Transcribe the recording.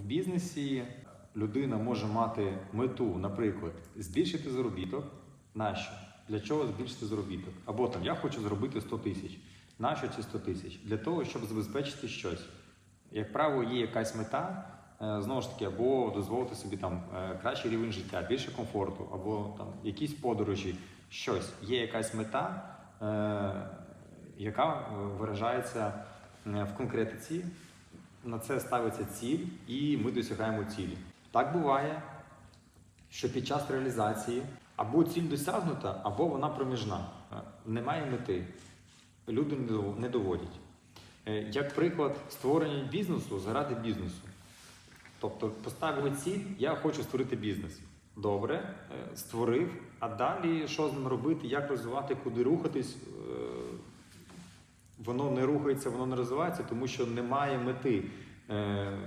в бізнесі людина може мати мету, наприклад, збільшити заробіток. Нащо? Для чого збільшити заробіток? Або там я хочу зробити 100 тисяч. Нащо ці 100 тисяч? Для того, щоб забезпечити щось. Як правило, є якась мета, е, знову ж таки, або дозволити собі там е, кращий рівень життя, більше комфорту, або там якісь подорожі, щось. Є якась мета, е, яка виражається в конкретиці. На це ставиться ціль, і ми досягаємо цілі. Так буває, що під час реалізації або ціль досягнута, або вона проміжна. Е, Немає мети. Люди не доводять. Е, Як приклад створення бізнесу заради бізнесу. Тобто поставили ціль, я хочу створити бізнес. Добре, е, створив, а далі що з ним робити, як розвивати, куди рухатись. Воно не рухається, воно не розвивається, тому що немає мети. Е,